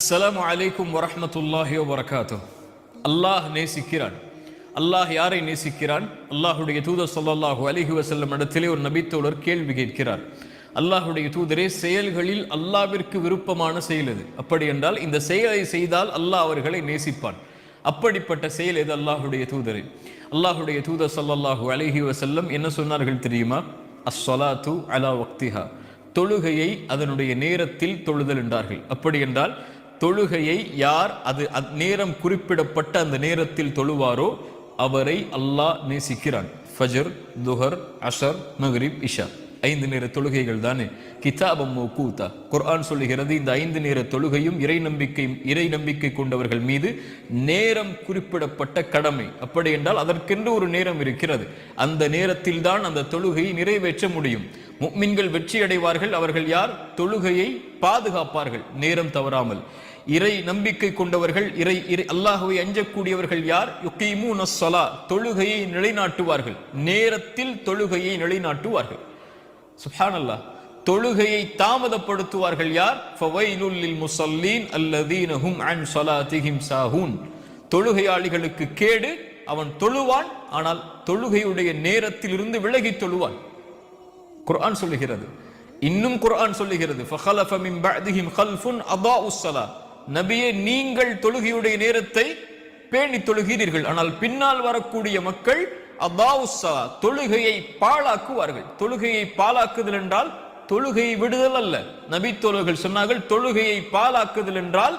அஸ்லாம் அலைக்கும் வரமத்துல்லாஹி வபரகாத்து அல்லாஹ் நேசிக்கிறான். அல்லாஹ் யாரை நேசிக்கிறான்? அல்லாஹுடைய தூதர் சொல்லல்லாஹு அலிஹி வசல்லம் இடத்திலே ஒரு நபித்தோழர் கேள்வி கேட்கிறார். அல்லாஹுடைய தூதரே செயல்களில் அல்லாவிற்கு விருப்பமான செயல் எது? அப்படி என்றால் இந்த செயலை செய்தால் அல்லாஹ் அவர்களை நேசிப்பான். அப்படிப்பட்ட செயல் எது அல்லாஹுடைய தூதரே? அல்லாஹுடைய தூதர் சொல்லல்லாஹு அலிஹி வசல்லம் என்ன சொன்னார்கள் தெரியுமா? அஸ்ஸலாத்து அலா வக்திஹா. தொழுகையை அதனுடைய நேரத்தில் தொழுதல் என்றார்கள். அப்படி என்றால் தொழுகையை யார் அது நேரம் குறிப்பிடப்பட்ட அந்த நேரத்தில் தொழுவாரோ அவரை அல்லாஹ் நேசிக்கிறான். ஃபஜர் துஹர் அஷர் மஹ்ரீப் இஷா. ஐந்து நேர தொழுகைகள் தானே? கிதாபம் மௌகூதா. குர்ஆன் சொல்லுகிறது இந்த ஐந்து நேர தொழுகையும் இறை நம்பிக்கை இறை நம்பிக்கை கொண்டவர்கள் மீது நேரம் குறிப்பிடப்பட்ட கடமை. அப்படி என்றால் அதற்கென்று ஒரு நேரம் இருக்கிறது. அந்த நேரத்தில் தான் அந்த தொழுகையை நிறைவேற்ற முடியும். முக்மின்கள் வெற்றி அடைவார்கள் அவர்கள் யார்? தொழுகையை பாதுகாப்பார்கள். நேரம் தவறாமல். இறை நம்பிக்கை கொண்டவர்கள் இறை இறை அல்லாஹுவை அஞ்சக்கூடியவர்கள் யார்? யுக்கீமூன சொலா தொழுகையை நிலைநாட்டுவார்கள். நேரத்தில் தொழுகையை நிலைநாட்டுவார்கள். சுப்ஹானல்லாஹ் தொழுகையை தாமதப்படுத்துவார்கள் யார்? ஃபவைலுல்லில் முசல்லீன் அல்லதீனஹும் அல்லதீன ஹும் அன் ஸலாத்திஹிம் சாஹூன். தொழுகையாளிகளுக்கு கேடு அவன் தொழுவான் ஆனால் தொழுகையுடைய நேரத்தில் இருந்து விலகி தொழுவான். குர்ஆன் சொல்லுகிறது. இன்னும் குர்ஆன் சொல்லுகிறது. ஃபഖலஃப மின் பஅதிஹிம் கல்ஃபுன் அதாஉஸ் சலா நபியே நீங்கள் தொழுகையுடைய நேரத்தை பேணி தொழுகிறீர்கள். ஆனால் பின்னால் வரக்கூடிய மக்கள் அபாவுசா தொழுகையை பாழாக்குவார்கள். தொழுகையை பாழாக்குதல் என்றால் தொழுகையை விடுதல் அல்ல. நபி தோழர்கள் சொன்னார்கள் தொழுகையை பாழாக்குதல் என்றால்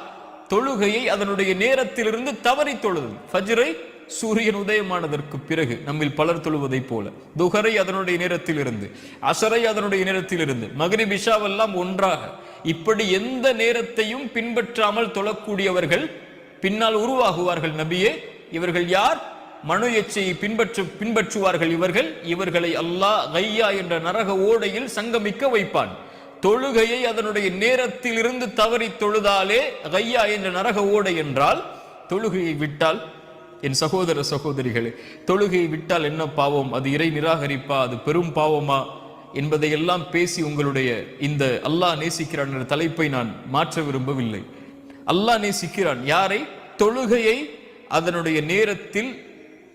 தொழுகையை அதனுடைய நேரத்திலிருந்து தவறி தொழுதல். ஃபஜ்ரை சூரியன் உதயமானதற்கு பிறகு நம்மில் பலர் தொழுவதை போல. துகரை அதனுடைய நேரத்தில் இருந்து அசரை அதனுடைய நேரத்தில் இருந்து பிஷாவெல்லாம் ஒன்றாக. இப்படி எந்த நேரத்தையும் பின்பற்றாமல் தொழக்கூடியவர்கள் பின்னால் உருவாகுவார்கள் நபியே. இவர்கள் யார்? மனு எச்சையை பின்பற்று பின்பற்றுவார்கள் இவர்கள். இவர்களை அல்லாஹ் கையா என்ற நரக ஓடையில் சங்கமிக்க வைப்பான். தொழுகையை அதனுடைய நேரத்தில் இருந்து தவறி தொழுதாலே கையா என்ற நரக ஓடை என்றால் தொழுகையை விட்டால் என் சகோதர சகோதரிகளே தொழுகையை விட்டால் என்ன பாவம்? அது இறை நிராகரிப்பா? அது பெரும் பாவமா? என்பதை எல்லாம் பேசி உங்களுடைய இந்த அல்லாஹ் நேசிக்கிறான் என்ற தலைப்பை நான் மாற்ற விரும்பவில்லை. அல்லாஹ் நேசிக்கிறான். யாரை? தொழுகையை அதனுடைய நேரத்தில்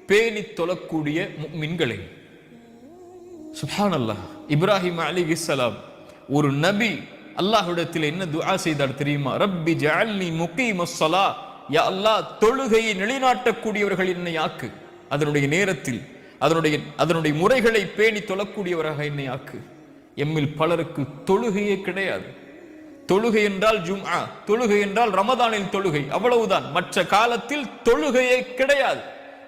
பேணி தொழக்கூடிய மின்களை சுஹான் அல்லாஹ் இப்ராஹிம் அலி இஸ்லாம் ஒரு நபி அல்லாஹ்விடத்தில் என்ன துஆ செய்தார் தெரியுமா? ரப்பி ஜஅல்னி முகீம ஸலா யா அல்லாஹ் தொழுகையை நிலைநாட்டக்கூடியவர்கள் என்னை ஆக்கு. அதனுடைய நேரத்தில் அதனுடைய அதனுடைய முறைகளை பேணி தொழக்கூடியவராக என்னை ஆக்கு. எம்மில் பலருக்கு தொழுகையே கிடையாது. தொழுகை என்றால் ஜும்ஆ தொழுகை என்றால் ரமதானில் தொழுகை அவ்வளவுதான். மற்ற காலத்தில் தொழுகையே கிடையாது.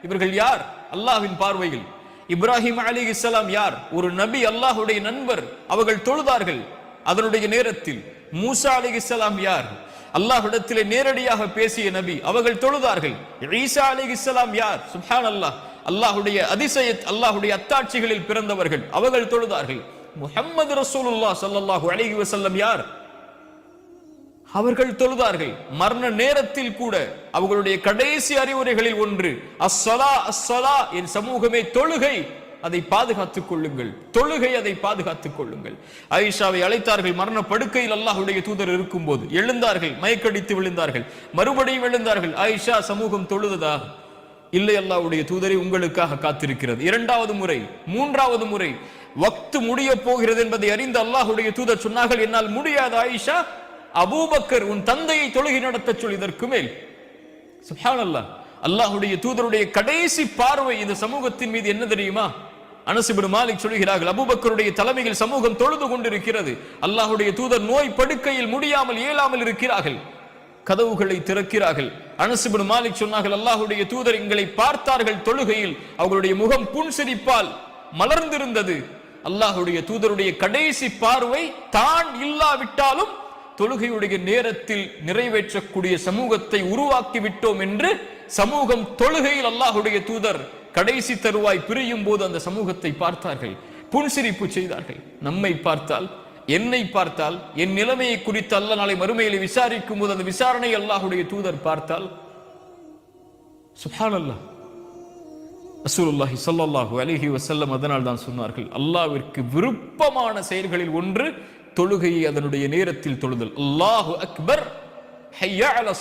இவர்கள் யார்? அல்லாஹ்வின் பார்வையில். இப்ராஹிம் அலி இஸ்லாம் யார்? ஒரு நபி அல்லாஹுடைய நண்பர் அவர்கள் தொழுதார்கள். அதனுடைய நேரத்தில் மூசா அலி இஸ்லாம் யார்? அல்லாஹ்விடத்திலே நேரடியாக பேசிய நபி அவர்கள் தொழுதார்கள். ஈசா அலி இஸ்லாம் யார்? சுஹான் அல்லாஹ் அல்லாஹுடைய அதிசயத் அல்லாஹுடைய அத்தாட்சிகளில் பிறந்தவர்கள் அவர்கள் தொழுதார்கள். முஹம்மது ரசூலுல்லா சல்லாஹூ அலைஹி வசல்லம் யார்? அவர்கள் தொழுதார்கள். மரண நேரத்தில் கூட அவர்களுடைய கடைசி அறிவுரைகளில் ஒன்று அஸ்ஸலா அஸ்ஸலா என் சமூகமே தொழுகை அதை பாதுகாத்துக் கொள்ளுங்கள். தொழுகை அதை பாதுகாத்துக் கொள்ளுங்கள். ஆயிஷாவை அழைத்தார்கள். மரண படுக்கையில் அல்லாஹுடைய தூதர் இருக்கும் போது எழுந்தார்கள். மயக்கடித்து விழுந்தார்கள். மறுபடியும் எழுந்தார்கள். ஆயிஷா சமூகம் தொழுததா? இல்லை அல்லாவுடைய தூதரை உங்களுக்காக காத்திருக்கிறது. இரண்டாவது முறை மூன்றாவது முறை வக்து முடிய போகிறது என்பதை அறிந்த அல்லாஹுடைய தூதர் சொன்னார்கள் என்னால் முடியாது ஆயிஷா. அபூபக்கர் உன் தந்தையை தொழுகை நடத்த சொல் இதற்கு மேல். சுப்ஹானல்லாஹ் தூதருடைய கடைசி பார்வை இந்த சமூகத்தின் மீது என்ன தெரியுமா? அனசிபின் மாலிக் சொல்கிறார்கள் அபூபக்கருடைய தலைமையில் சமூகம் தொழுது கொண்டிருக்கிறது. அல்லாஹுடைய தூதர் நோய் படுக்கையில் முடியாமல் இயலாமல் இருக்கிறார்கள். கதவுகளை திறக்கிறார்கள். அனசுபின் மாலிக் சொன்னார்கள் அல்லாஹ்வுடைய தூதர் எங்களை பார்த்தார்கள் தொழுகையில். அவர்களுடைய முகம் புன்சிரிப்பால் மலர்ந்திருந்தது. அல்லாஹுடைய தூதருடைய கடைசி பார்வை தான் இல்லாவிட்டாலும் தொழுகையுடைய நேரத்தில் நிறைவேற்றக்கூடிய சமூகத்தை உருவாக்கி விட்டோம் என்று சமூகம் தொழுகையில் அல்லாஹுடைய தூதர் கடைசி தருவாய் பிரியும் போது அந்த சமூகத்தை பார்த்தார்கள். புன்சிரிப்பு செய்தார்கள். நம்மை பார்த்தால் என்னை பார்த்தால் என் நிலைமையை குறித்து அல்ல நாளை மறுமையில் விசாரிக்கும் போது அந்த விசாரணை அல்லாஹுடைய தூதர் பார்த்தால் சுஹான் அல்லாஹ் ரசூலுல்லாஹி சல்லாஹூ அலிஹி வசல்லம் அதனால் தான் சொன்னார்கள் அல்லாவிற்கு விருப்பமான செயல்களில் ஒன்று தொழுகையை அதனுடைய நேரத்தில் தொழுதல். அல்லாஹு அக்பர் ஹையா அல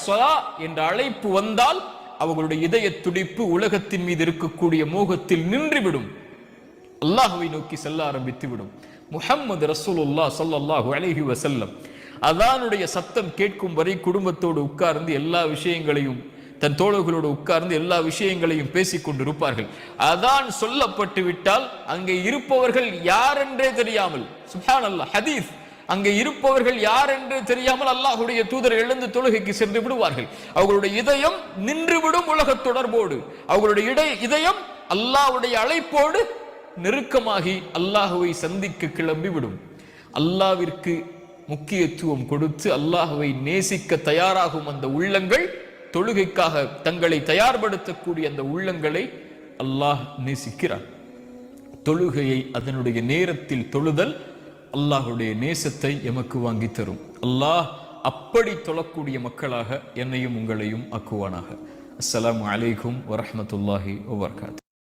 என்ற அழைப்பு வந்தால் அவர்களுடைய இதய துடிப்பு உலகத்தின் மீது இருக்கக்கூடிய மோகத்தில் நின்றுவிடும். அல்லாஹுவை நோக்கி செல்ல ஆரம்பித்து விடும் முஹம்மது ரசூலுல்லா சல்லாஹு அலஹி வசல்லம் அதானுடைய சத்தம் கேட்கும் வரை குடும்பத்தோடு உட்கார்ந்து எல்லா விஷயங்களையும் தன் தோழர்களோடு உட்கார்ந்து எல்லா விஷயங்களையும் பேசிக் கொண்டிருப்பார்கள். அதான் சொல்லப்பட்டு விட்டால் அங்கே இருப்பவர்கள் யார் என்றே தெரியாமல் சுஹான் அல்லாஹ் ஹதீஸ். அங்கே இருப்பவர்கள் யார் என்று தெரியாமல் அல்லாஹுடைய தூதர் எழுந்து தொழுகைக்கு சென்று விடுவார்கள். அவர்களுடைய இதயம் நின்றுவிடும் உலக தொடர்போடு. அவர்களுடைய இடை இதயம் அல்லாஹ்வுடைய அழைப்போடு நெருக்கமாகி அல்லாஹுவை சந்திக்க கிளம்பி விடும் அல்லாவிற்கு முக்கியத்துவம் கொடுத்து அல்லாஹுவை நேசிக்க தயாராகும் அந்த உள்ளங்கள் தொழுகைக்காக தங்களை தயார்படுத்தக்கூடிய அந்த உள்ளங்களை அல்லாஹ் நேசிக்கிறார் தொழுகையை அதனுடைய நேரத்தில் தொழுதல் அல்லாஹுடைய நேசத்தை எமக்கு வாங்கி தரும். அல்லாஹ் அப்படி தொழக்கூடிய மக்களாக என்னையும் உங்களையும் ஆக்குவானாக. அஸ்லாம் அலைக்கும் வரமத்துல்லாஹி வபரகாத்து